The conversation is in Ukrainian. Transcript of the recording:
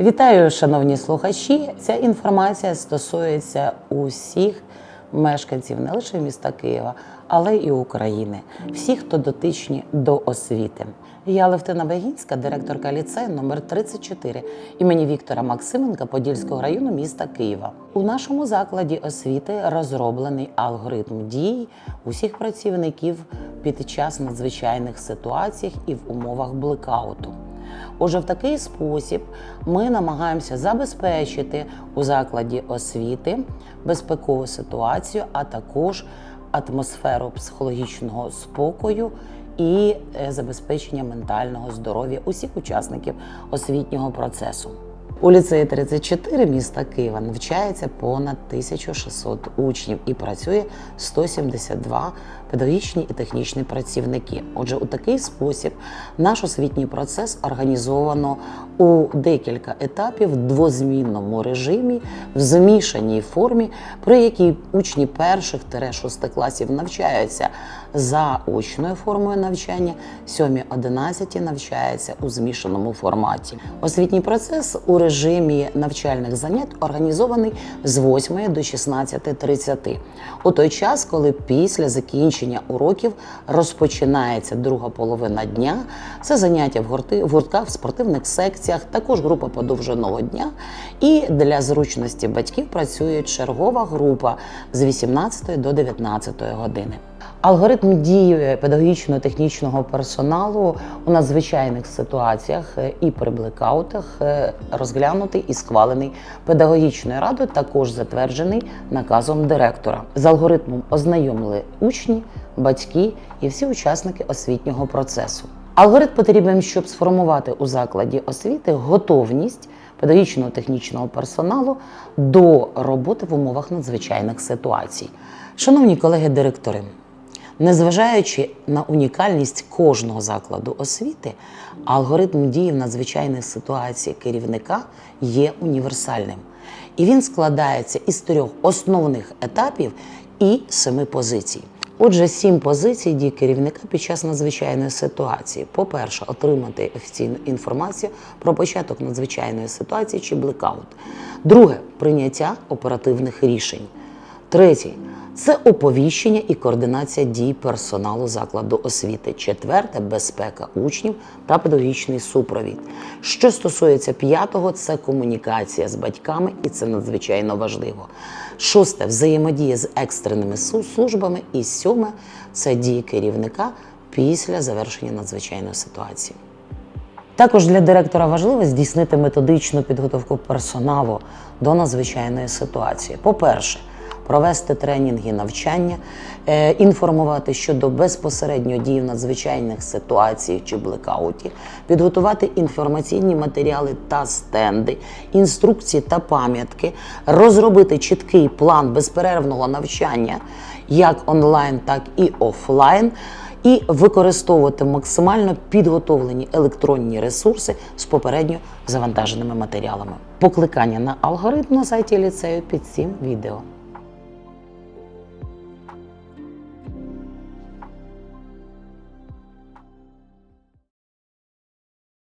Вітаю, шановні слухачі. Ця інформація стосується усіх мешканців не лише міста Києва, але і України, всіх, хто дотичні до освіти. Я Левтина Багінська, директорка ліцею номер 34 імені Віктора Максименка Подільського району міста Києва. У нашому закладі освіти розроблений алгоритм дій усіх працівників під час надзвичайних ситуацій і в умовах блекауту. Отже, в такий спосіб ми намагаємося забезпечити у закладі освіти безпекову ситуацію, а також атмосферу психологічного спокою і е, забезпечення ментального здоров'я усіх учасників освітнього процесу. У ліцеї 34 міста Києва навчається понад 1600 учнів і працює 172 педагогічні і технічні працівники. Отже, у такий спосіб наш освітній процес організовано у декілька етапів в двозмінному режимі, в змішаній формі, при якій учні перших шести класів навчаються за очною формою навчання, 7-11 навчаються у змішаному форматі. Освітній процес у режимі навчальних занять організований з 8 до 16.30. У той час, коли після закінчення уроків розпочинається друга половина дня, це заняття в гурти в гуртках, в спортивних секціях, також група подовженого дня. І для зручності батьків працює чергова група з 18 до 19 години. Алгоритм дії педагогічно-технічного персоналу у надзвичайних ситуаціях е, і при блекаутах е, розглянутий і схвалений педагогічною радою, також затверджений наказом директора. З алгоритмом ознайомили учні, батьки і всі учасники освітнього процесу. Алгоритм потрібен, щоб сформувати у закладі освіти готовність педагогічного технічного персоналу до роботи в умовах надзвичайних ситуацій. Шановні колеги-директори, Незважаючи на унікальність кожного закладу освіти, алгоритм дії в надзвичайних ситуаціях керівника є універсальним. І він складається із трьох основних етапів і семи позицій. Отже, сім позицій дій керівника під час надзвичайної ситуації. По-перше, отримати офіційну інформацію про початок надзвичайної ситуації чи блекаут. Друге прийняття оперативних рішень. Третє це оповіщення і координація дій персоналу закладу освіти. Четверте безпека учнів та педагогічний супровід. Що стосується п'ятого, це комунікація з батьками, і це надзвичайно важливо. Шосте взаємодія з екстреними службами. І сьоме це дії керівника після завершення надзвичайної ситуації. Також для директора важливо здійснити методичну підготовку персоналу до надзвичайної ситуації. По-перше, провести тренінги, навчання, е, інформувати щодо безпосередньо дій в надзвичайних ситуаціях чи блекауті, підготувати інформаційні матеріали та стенди, інструкції та пам'ятки, розробити чіткий план безперервного навчання як онлайн, так і офлайн і використовувати максимально підготовлені електронні ресурси з попередньо завантаженими матеріалами. Покликання на алгоритм на сайті ліцею під цим відео.